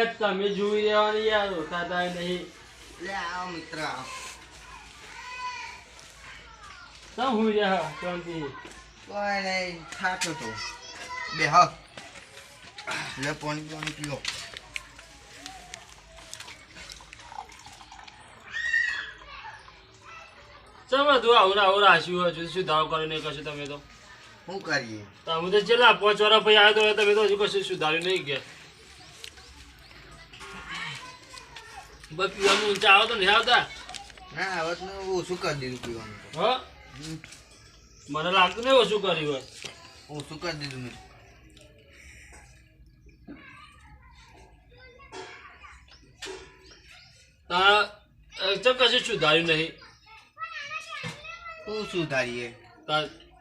અરે તમે જોઈ રહેવાની યાર ખાતા નહીં. લે આવો મિત્ર. આવો. હું રહ્યા શાંતિ? કોઈ નહીં થાક્યો તો. બે હા. લે પાણી પાણી પીઓ. ચમ તું આવું આવું રાખ્યું હોય જુદી શું ધાવ કરી નહીં કશું તમે તો? શું કરીએ? તમે તો છેલ્લા પાંચ વર્ષ પછી આવ્યો તો તમે તો હજુ કશું સુધાર્યું નહીં ગયા બસ પીવાનું ઊંચા આવો તો નહીં આવતા? ના મેં ઓછું કરી દીધું પીવાનું હો? મને લાગતું નહીં ઓછું કર્યું હોય. ઓછું કરી દીધું મેં. તો કશું સુધાર્યું નહીં? શું સુધારીએ?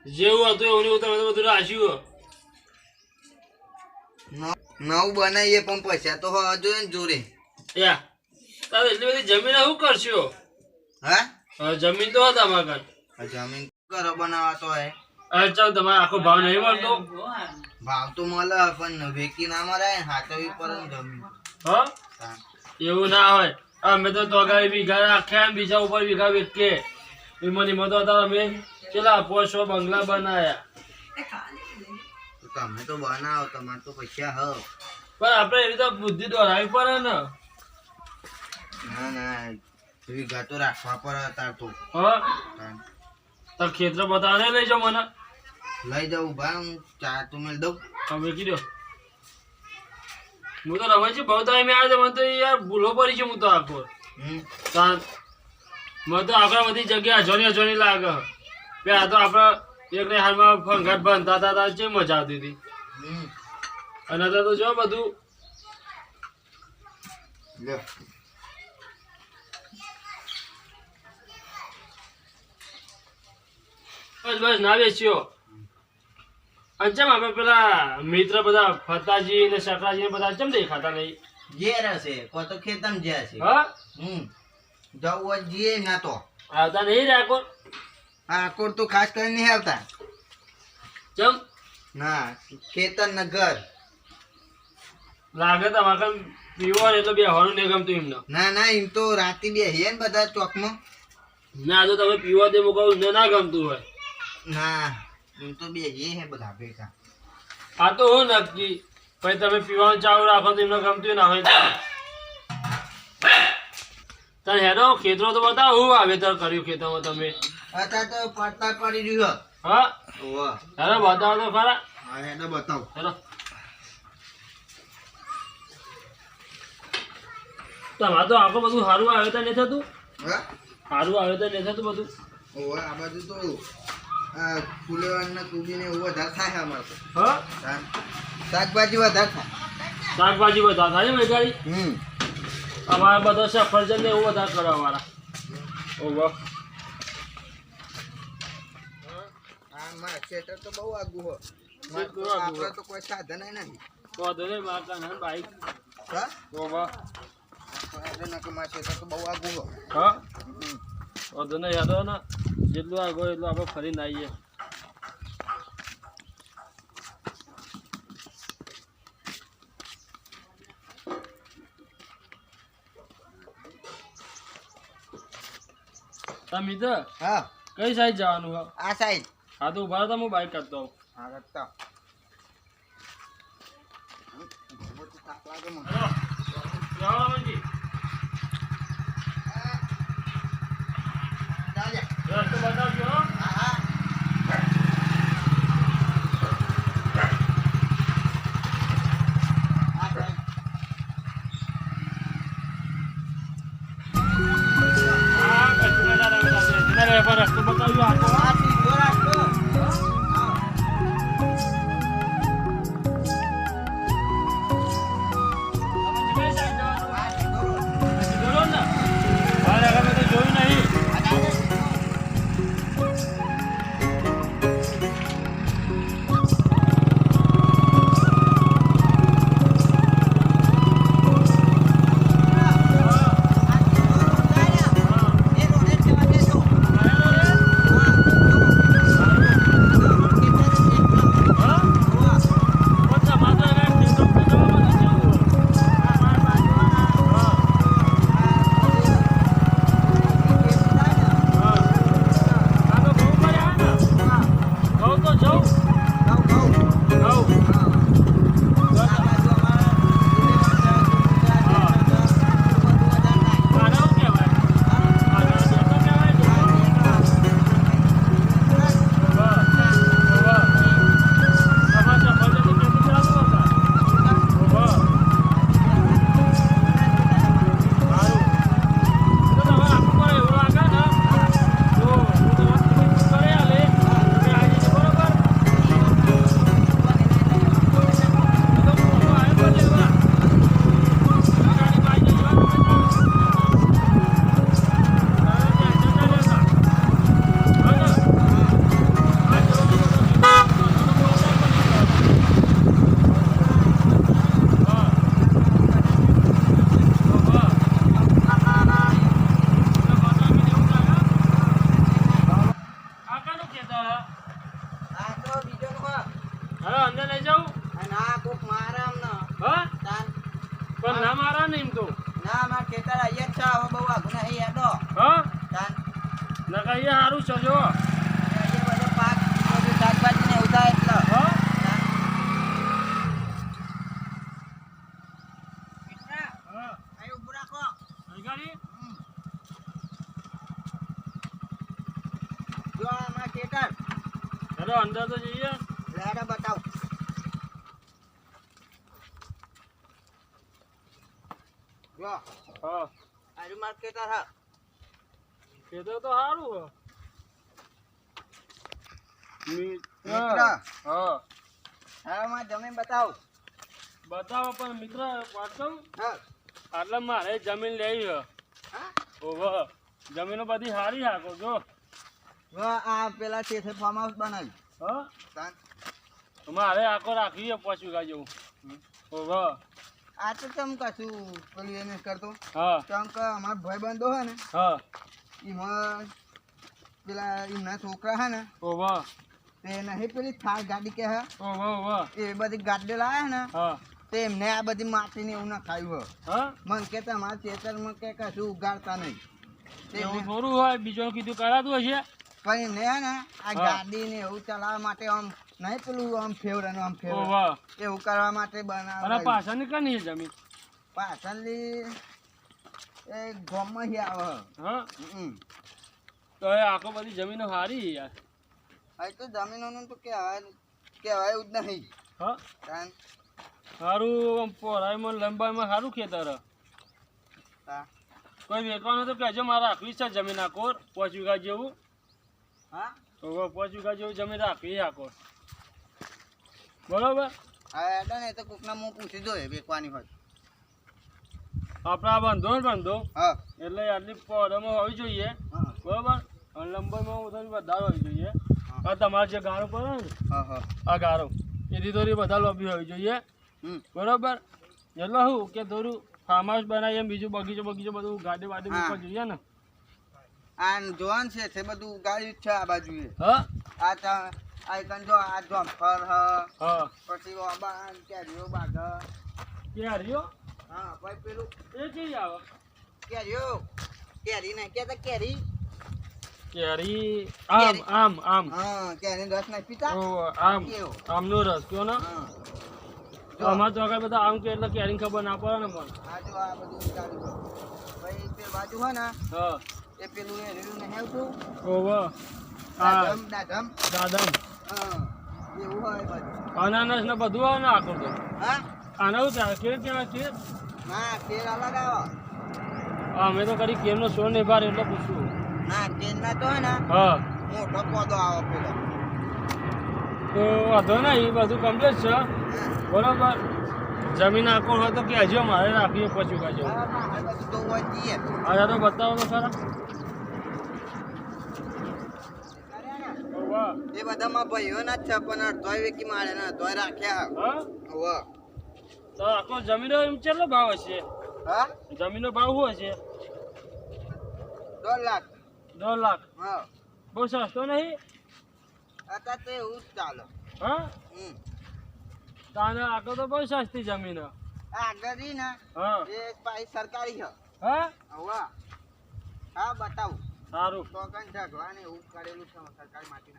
જેવું હતું એવું એવું તમે બધું રાખ્યું નવું બનાવીએ પણ પૈસા તો ને જોડે. યા. એટલી બધી જમીન શું કરશો? હા? જમીન તો હતા આ જમીન કરો બનાવવા તો હે ચાલ તમારે આખો ભાવ નહીં મળતો? ભાવ તો મળે પણ વેકી ના ને હાથવી પર જમીન. હા? હા. એવું ના હોય. અમે તો તોગાડી વીઘા રાખ્યા બીજા ઉપર વીઘા વેચીએ. એમાં એમાં હતા અમે. કેટલા પોસો બંગલા બનાયા. તમે તો બનાવો તમારે તો પૈસા હ પણ આપણે એવી તો બુદ્ધિ દોરાવી પડે ને. ના ના વીઘા તો રાખવા પડે તાર તો. તાર. ખેતર બતાવને લઈ જાઓ મને. લઈ જાઉં ભા હું ચા તો મેળ દઉં. તમે કીધો હું તો રમે છે બહુ ટાઈમે આવે મને તો યાર ભૂલો પડી છે હું તો આખો. મને તો આગળ બધી જગ્યા અજોની અજોની લાગે. કે આ તો આપણે એકને હાલમાં ફંગટ બાંધતા હતા તા જે મજા આવતી હતી? અને તો જો બધું બસ બસ ના બેસ્યો અને ચમ આપણે પેલા મિત્ર બધા ફતાજી ને શકરાજી ને બધા ચમ દેખાતા નહીં? ઘેર હશે કો તો ખેતમ જ્યાં છે. હા? હમ. જવું હોય જઈએ ના તો. આવતા નહીં રાખો આકોર? તો ખાસ કરીને નહીં આવતા. ચમ? ના ખેતર નગર લાગે તમારે પીવો ને બે બેહવાનું નહીં ગમતું એમને. ના ના એમ તો રાતે હે ને બધા ચોકમાં. ના તો તમે પીવા તે મૂકવું ને ના ગમતું હોય. ના હું તો બેસીએ હે બધા ભેગા. આ તો હું નક્કી. પછી તમે પીવાનું ચાલુ રાખો તો એમને ગમતું ના હોય તો. તને હેરો ખેતરો તો બતાવો હું વાવેતર કર્યું ખેતરમાં તમે? અત્યારે તો પડતા પડી રહ્યું હા? હેરો બતાવો તો ખરા. હા એને બતાવ. હેરો તમારે તો આખો બધું સારું વાવેતર નહીં થતું? હા? સારું તો નહીં થતું બધું? આ બાજુ તો આ ને કોબીને એવું વધારે થાય અમારે તો. હા. શાકભાજી વધારે થાય. શાકભાજી બધા થાય ને ગાડી હમ. અમારા બધા સફરજન ને એવું વધારે કરવા વાળા ઓહો. આ મારા ખેતર તો બહુ આગું હો. તો આપણે કોઈ સાધન નહીં વાંધો નહીં મારતા કાન બાઈક હા? ઓહો. નકર મારા ખેતર તો બહુ આગું હો. હા. વાંધો નહીં યાદો ને. જેટલું આગો એટલું આપણે ફરીને આવીએ. તમે તો હા. કઈ સાઈડ જવાનું હા આ સાઈડ હા તો ઊભા હું બાઈક કરતો હોઉં હા કરતા લાગે મને. હેલો અંદર તો જઈએ. લેડો બતાવ. જો હા. આરું માર હા ખેતર તો સારું હો. હા. હવે જમીન બતાવ. બતાવો પણ મિત્ર કહું મારે જમીન લેવી ઓહો. જમીનો બધી સારી હાકો જો. આ પેલા છે ફાર્મ હાઉસ બનાવ્યું. હા? મારે આખો છે પાંચ વીઘા જેવું. ઓહો. આ તો તમ કશું પેલું એને કરતો. હા. કેમ કે અમારા ભાઈ બંધો હે ને હા. એમાં પેલા એમના છોકરા હે ને ઓહો. તે નહીં પેલી થાર ગાડી કે હે ઓહો ઓહો. એ બધી ગાડી લાયા ને હા. તે એમને આ બધી માટીને એવું ના ખાયું હે? મન કે તમારા ખેતરમાં કે કશું ઉગાડતા નહીં. તે થોડું હોય બીજું કીધું કરાતું હશે. પણ એમને ને આ ગાડી ને એવું ચલાવવા માટે આમ નહીં પેલું આમ ફેવરાનું આમ ફેવર એવું કરવા માટે બનાવે પાછળની કની જમીન? પાછળની એ ગામમાં હી આવે. હા. તો એ આખો બધી જમીનો સારી યાર. હવે તો જમીનોનું તો કહેવાય કહેવાય એવું જ નહીં. હા? સારું લંબાઈ લંબાઈમાં સારું ખેતર. હા. કોઈ વેચવાનું તો કહેજો મારે આખવી છે જમીન આખો પાંચ વીઘા જેવું. હા? તો પોચું વીઘા જેવું જમીન રાખવી આકોર બરોબર? હા એટલે ને તો કોકના મું પૂછી જોઈએ વેકવાની હોય આપણે બંધો ને બંધો હા. એટલે આટલી પોડમાં હોવી જોઈએ. બરોબર? અને લંબાઈમાં થોડી વધારે હોવી જોઈએ. આ તમારે જે ગારો પડે ને હા હા. આ ગારો એથી થોડી વધારે લોબી હોવી જોઈએ. બરોબર? એટલે શું કે થોડું ફાર્મ હાઉસ બનાવીએ બીજું બગીચો બગીચો બધું ગાડી વાડી હા. મૂકવા જોઈએ ને. આ જોવાન છે તે બધું ગાડી છે આ બાજુ હા? આ તા આ જો આ જોમફર હ. હા. પછી ઓબા કેરીઓ બાગ રહ્યો હા ભાઈ પેલું. એ કઈ આવે. કેરીઓ કેરી નહીં કેતા કેરી કેરી આમ. આમ આમ. હા કેરી રસ ના પીતા ઓ આમ. આમનો રસ કયો ને? અમારે તો આગળ બધા આમ કે એટલે કેરી ખબર ના પડે ને મને આ જો આ બધું પછી પેલું બાજુ હોય ને હા. એ પેલું એ રેડું નહીં આવતું ઓહો હા દાદમ દાદમ. દાદમ. હા. એવું હોય બધું અનાનસ ને બધું આવે ને આખું તો. હા? આને શું થાય? કેર ત્યાં છે ના કેર અલગ આવે. અમે તો કરી કેરનો સો નહીં ભાર એટલે પૂછ્યું. ના કેર ના તો ને હા. મોટો પોદો આવે પેલો. તો વાંધો નહીં બધું કમ્પ્લીટ છે. હા. બરોબર. જમીન આખો હોય તો કહેજો મારે રાખીએ પછી કાજો હા, તો હોય જ છીએ. તો બતાવો તો ખરા. એ બધામાં ભાઈઓ ના છે પણ અડધોય વેકી મારે ને અડધોય રાખ્યા. હા. તો આખો જમીનો એમ કેટલો ભાવ હશે? હા? જમીનનો ભાવ શું હશે? દોઢ લાખ. દોઢ લાખ. હા. બહુ સસ્તો નહીં? અત્યારે તો એવું જ ચાલે. હા? હમ. તાને આગળ તો બહુ સસ્તી જમીન હે. આગળ રહી ને? હા. એ પાઈ સરકારી છે. હા? હવા. હા બતાવું. સારું. તો કઈ ઝઘડા ને એવું કરેલું છે સરકારી માટી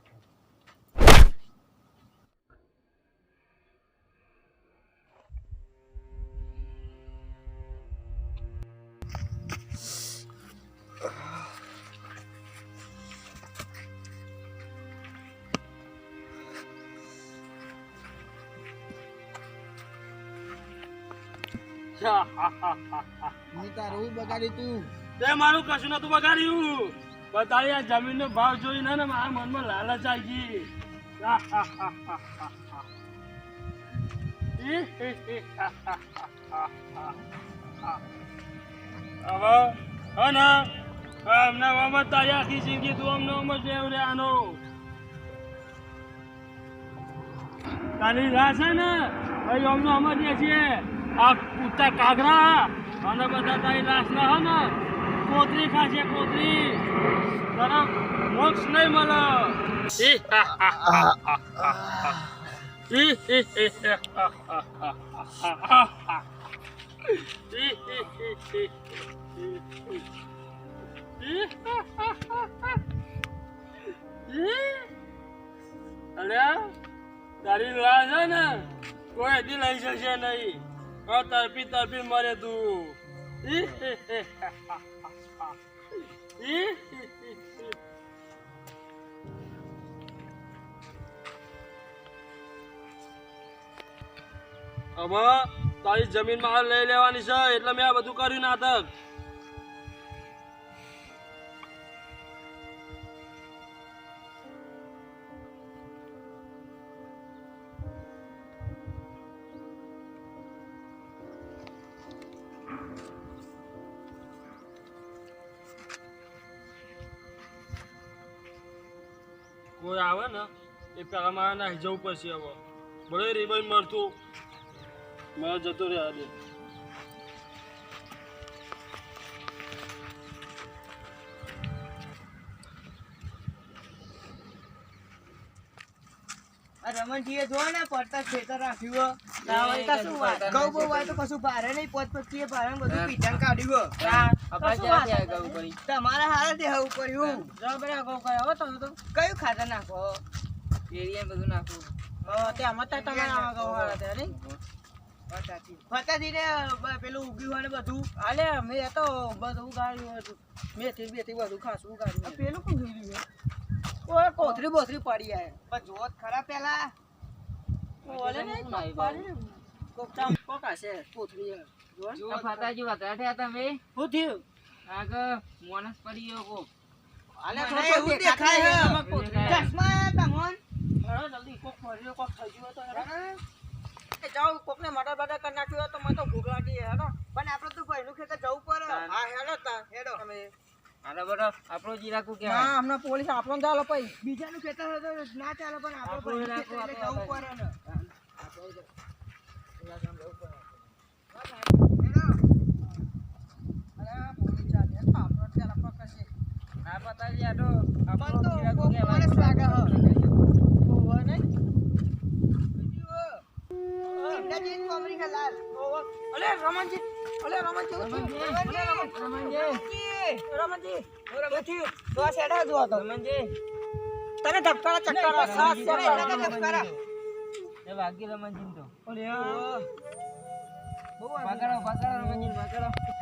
મેં તારું ભાવ જોઈને લાલચ આવી ગઈ. હવે, હે ને અમને આમાં તારી આખી જિંદગી તું અમને રે આનો તારી રાહ છે ને? ભાઈ અમને જ લે છે આ કૂતા કાગરા અને બધા તારી રાસ ના હે ને કોતરી ખાશે કોતરી તને મોક્ષ નહીં મળે ઈ હા હા હા હા હા. ઈ હી હી હી હા હા હા હા હા હા. ઈ હી હી હી હી હી. ઈ હા હા હા હા. ઈ. અલ્યા તારી લાશ છે ને કોઈ હજી લઈ શકશે નહીં હા તરફી તરફી મરે તું. હવે તારી જમીન મારે લઈ લેવાની છે, એટલે મેં આ બધું કર્યું નાટક એ પેલા મારે જવું પછી હવે ભલે રીબાઈ મરતું. મારે જતો રહ્યા આજે. આ રમણજીએ જો ને પડતા ખેતર રાખ્યું હો. વાત ઘઉં બહુ હોય તો કશું ભારે નહીં પોત પછી ભારે બધું પીઠાણ કાઢ્યું ભાઈ? તમારે હારે દેવું પડ્યું કયું ખાતર નાખો એરિયા બધું નાખું ત્યાં મતા તમારા ગવાળા આવા થયા નહીં? ફતાજીને પેલું ઉગ્યું હોય બધું? આલે મેં તો બધું ઉગાડ્યું હતું. મેથી બેથી બધું ખાસું ઉગાડ્યું પેલું કોણ જોયું કોથરી બોથરી પડી આય. પણ જોત ખરા પેલા? ઓલે નહીં પડી પડી કોક હશે કોથરી હે. જોવો ને. ફાતાજી વધારે થયા તમે? શું થયું આગળ મોનસ પડી ગયો કોક. આલે એવું દેખાય દેખાય છે છે. આમાં કોથરી. ચશ્મા તમોન. હેડો જલ્દી કોક ફર્યો કોક થઈ ગયું તો હેડો. જાઉં કોકને મટર બટર કરી નાખ્યું તો મને તો ભૂખ લાગી હેડો. પણ આપણે તો ભાઈનું ખેતર જવું પડે. હા હેડો તા હેડો. તમે આના બરો આપણો જીરાકુ કે હા હમણાં પોલીસ આપણો ચાલો પછી બીજાનું ખેતર હતો ના ચાલે પણ આપણો એટલે આપણું જવું પડે અરે પોલીસ ચાલે આપણો ચાલ આપણો કશે આ ફાતાજી આ તો મને આપણો તો જીરાકુ કોક લાગે હે. અલે રમણજી અલે રમણજી? અલે રમણજી રમણજી રમણજી તો શેડા જો તો રમણજી તને ધબકારા ચક્કર સાસ ધબકારા. એ વાગી રમણજી તો રમણજી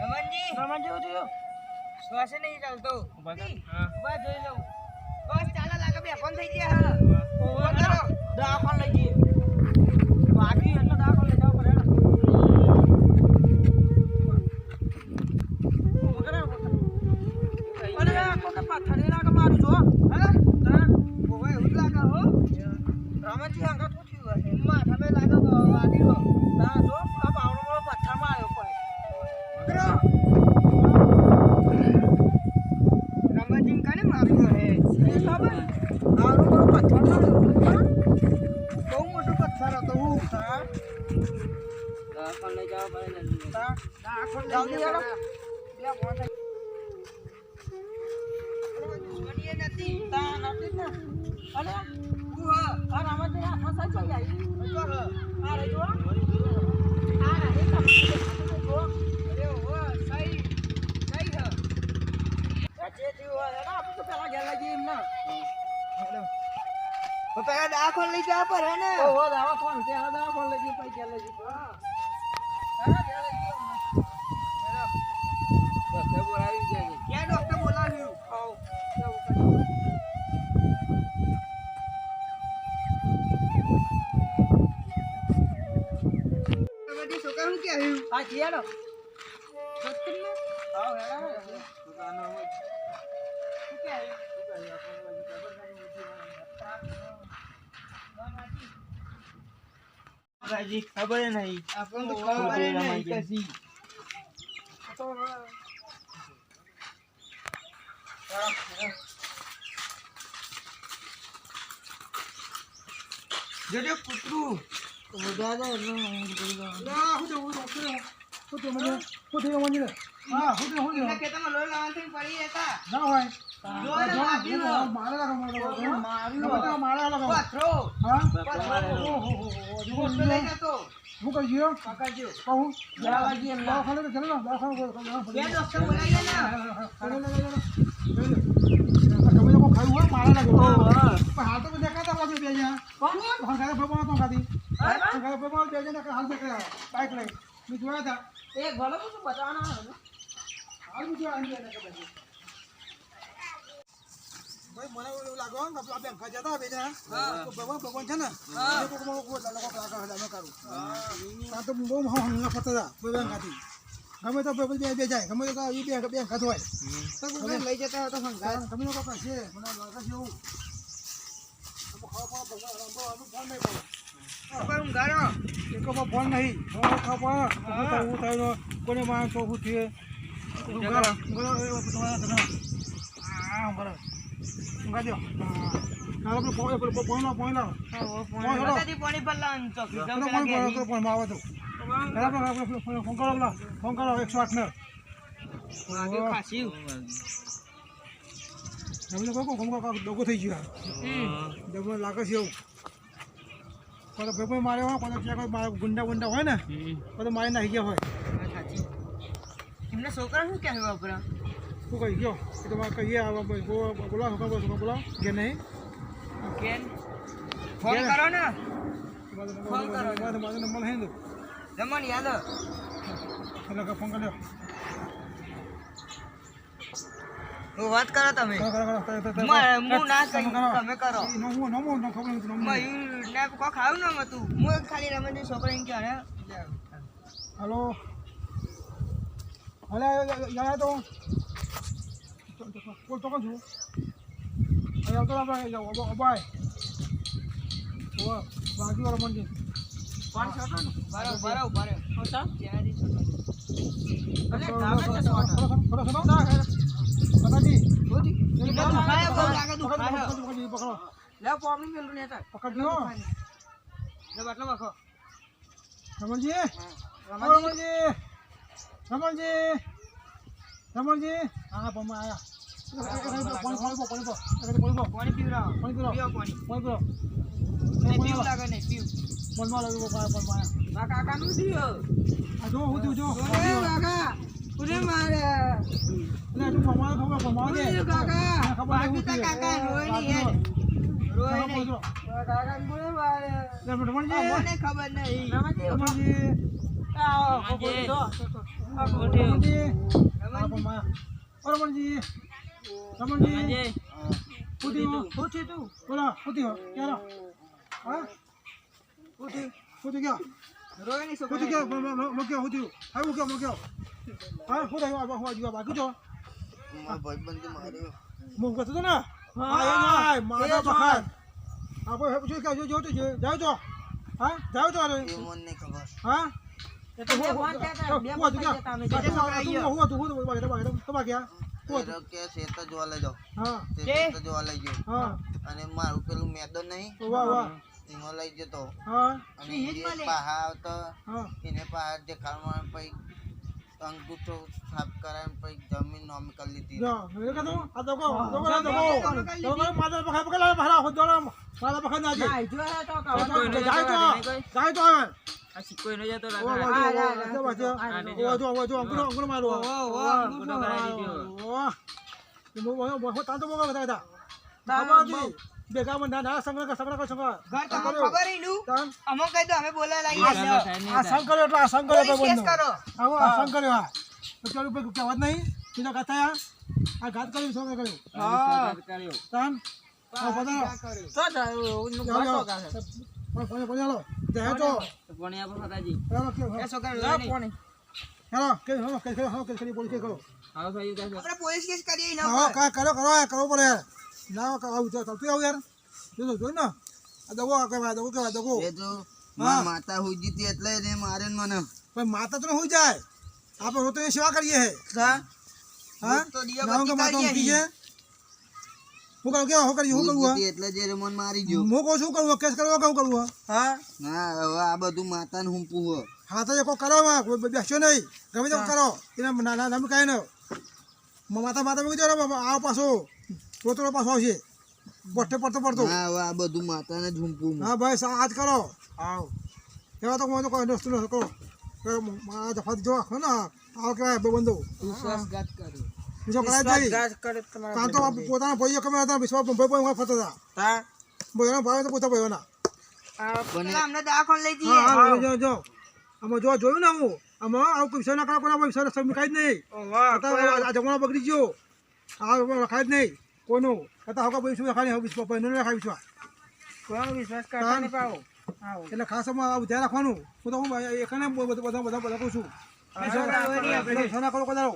રમણજી, રમણજી ચાલતો. હા જોઈ લઉં. બસ ચાલા લાગે બે ફોન થઈ ગયા. દવાખાને લઈ જઈએ વાગી એટલે દવાખાને લઈ જવા પડે હેડો. અરે આ કોકે પથ્થરી લાગે મારું જો હે? તાર ઓવે, એવું જ લાગે હો. રમણજી આગળ શું થયું હશે માથામાં લાગે હો, વાગી હો. તાર જો આ પાવડો મોડો પથ્થરમાં આવ્યો કોઈ ઉતરો. રમણજીને કાને માર્યો હે? એ ખબર આવડો મોડો પથ્થરમાં આવ્યો બહુ મોટો પથ્થર હતો હું. તાર દવાખાને લઈ જવા પડે જલ્દી તાર જલ્દી હેડો બે ફોન થઈ દુશ્મની એ નથી. તાર નથી જ ને અલે હું હ. આ રમણજી હાથમાં સાચી આવી હજુ હ. આ રહી જો આ રહી તમારી હાથમાં જો અરે ઓહો, સહી. સહી હ. જે થયું હોય હેડો આપણે તો પેલા ઘેર લઈ જઈએ એમને પેલા દવાખાને લઈ જવા પડે ને ઓહો દાવા ફોન છે આ દાવા ફોન લઈ જઈએ પછી ઘેર લઈ જઈએ હેડો ઘેર લઈ જઈએ હેડો બધા બોલાવી ગયા બધી છોકરા શું કહેવું હા ચિયાડો આવ હેડા ખબર નહીં આપણને તો ખબર ય નહીં કશી. જોજો કૂતરું લોહી લાવવાથી પડી હતા. જોઈને માર્યું. પથરો. પથરો લઈ જતો. પકડજો. બે ભલો બધું બતાવવાનો હતો. ગમે તો બે બે જાય ગમે તો એ બે ખાતું હોય. લઈ જતા હોય તો. તમે લોકો મને લાગે છે તો એ. ફોન આપણે ફોન ફોન કરો. એકસો આઠ ને. તમને કહો ગમ કાક ડોગો થઈ ગયો. હમ. ડોગો લાગે છે એવું. પણ ભેગો માર્યો હોય પણ ત્યાં કોઈ મારે ગુંડા ગુંડા હોય ને બધું મારી નાખી ગયા હોય. એમના છોકરા શું કહે આપણા શું કહી ગયો? કે તમારે કહીએ આ બોલો બોલો બોલો બોલો કે નહીં? કેમ ફોન કરો ને. ફોન કરો મારો નંબર હે ને જમણ યાદ એટલે કે ફોન કર્યો હું વાત કરો તમે હું ના કહી. તમે કરો નમો નમો નમો ખબર નમો મયુર ને ખાવું ના હતું હું ખાલી રમણ છોકરા એમ કે અરે હલો હલે તો કોલ તો કોણ તો આપણે અબાય ઓ બાજુ વાળો મંદિર કોણ છોટો ને બરો બરો બરો છોટો જ્યાંથી છોટો અરે ખરો ગામે તો છોટો ખરો ખરો કદાચી બોધી દુખાય બહુ લાગે દુખાય પકડ પકડ લે પોપડી મેલું ને હતા પકડ દો લે બાટલો વાખો રમણજી રમણજી રમણજી રમણજી હા પમ્મા આયા પાણી પાણી પાણી પાણી પાણી પાણી પીવરાવો પાણી પીરો પીવો પાણી પાણી પીરો નહીં પીવું લાગે નહીં પીવું મનમાં લાગ્યું આ કાકાનું થયું જો. હું જો કાકા. ઉરે મારે. એટલે તું પમાડે ખબર પમાડે ઉરે કાકા બાકી તો કાકા રોય નહીં હેડ. રોય નહીં. કાકા ઉરે મારે. રમણજી મને ખબર નહીં. રમણજી આવો રમણજી. જો. રમણજી હા પમાયા ઓ રમણજી રમણજી ઉઠી હો. પૂછી તું. બોલા હો. ક્યારે હા? ઉઠી ઉઠી ગયા. રોય નહીં ઉઠી છોકરા ગયા મૂક્યો ઉઠ્યું હા મૂક્યો મૂક્યો હા શું થયું આ બાજુ બાકી છો મારો ભાઈબંધ માર્યો. હતો ને? હા. એ મારા બખાર આપણે પૂછ્યું કે જો જો જો જાવ છો હા જાવ છો અરે મને નહીં ખબર. હા? એટલે થયા થયા. હું હું તમારે ગયા હું કે શેત જોવા લઈ જાઓ. હા. તે જોવા લઈ ગયો. હા. અને મારું પેલું મેદો નહીં. વાહ વાહ. એમાં લઈ જતો. હા. અને જ એ. પાહા આવતો. એને પાહા દેખાડવા પછી અંગૂઠો સાફ કરાવીને પછી જમીન નોમી કરી લીધી. જો આ તો કહો તો કહો તો કહો. તો મારા બખાર પકડ લા મારા હો દોડા મારા બખાર ના જાય જો તો જાય કાકા. તો જાય તો આ સિક્કો એનો જતો ઓ લાગે વાજો હા, વાજો વાજો અંકુર અંકુર મારો ઓ, ઓ, અંગૂઠો કરાવી દીધો. ઓ મો મો મો તા તાન બાબાજી બેગા મન ના સંગ સંગ કો સંગ ઘર તમને ખબર ઈ નું? અમો કહી દો અમે બોલવા લાગી આ આ સંગ કર્યો એટલે આ સંગ કર્યો તો બંધ કરો આવો આ સંગ કર્યો આ તો ચાલુ પે કહેવત નહીં સીધા કથા આ આ ઘાત કર્યું સંગ કર્યો હા. કર્યો તાન આ બધા તો તો, ઊનું ઘર તો કાઢે. પણ પણ પણ ચાલો જાય તો પાણી આપો ફતાજી હેલો કે એ કર્યો લા પણ હેલો કે હેલો કે હેલો કે કરી પોલીસ કે કરો હાલો ભાઈ આપણે પોલીસ કેસ કરીએ એના હા કરો કરો કરવો પડે યાર. ના આવું તો ચાલતું આવું યાર. જો જો ને. આ દગો કહેવાય દગો કહેવાય દગો. એ તો હા. મારી માતા હોઈ જીતી એટલે ને મારે મને. પણ માતા તો હોઈ જાય. આપણે રોજ તો સેવા કરીએ હે. હા? હા તો દિયા બત્તી કરીએ છે? હું કરું કેવા હું કરી હું? હુજી એટલે જે મને મારી ગયો. હું કહું શું કરવું કેસ કરવો કહું કરવું હા? ના હવે આ બધું માતાને હું હો હા તો કોઈ કરો માં કોઈ બેસ્યો નહીં. ગમે તેમ કરો. એને ના ના નામ કાંઈ ન માતા માતા મૂકી દો આ પાછો. પોતરો પાછો આવશે. પડતો પડતો. ના હવે આ બધું માતાને ઝૂંપું હું. હા ભાઈ સા- આજ કરો. આવ. એવા તો હું તો કોઈ વસ્તુ ન કરો મારા જફા જો આખો ને આવો કહેવાય બંધો. વિશ્વાસઘાત કર્યો. બીજો કરાય કરે તમારા કાં તો પોતાના ભાઈઓ કમે હતા વિશ્વાસ ભાઈ ભાઈ ફરતા હતા. હા? ભાઈઓના ભાઈઓ તો પોતા ભાઈઓના. અમને દવાખાને લઈ જઈએ. હા હા જો જો. આમાં જો જોયું ને હું આમાં આવું વિષય ના કરવા પણ વિષય સબ જ નહીં. આ જમાનો બગડી ગયો. આ રખાય જ નહીં. કોઈનું અત્યારે હકા ભાઈ ખાલી નહીં વિશ્વાસ ભાઈ રખાય વિશ્વાસ કોઈનો વિશ્વાસ કરતા નહીં પાવો? એટલે ખાસ આમાં આવું ધ્યાન રાખવાનું. હું તો હું એકને બધા બધા બધા કહું છું. સોના ના કરો કદારો.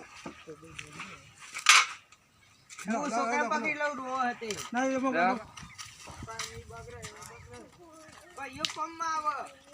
ના ભાઈઓ કોમમાં આવે.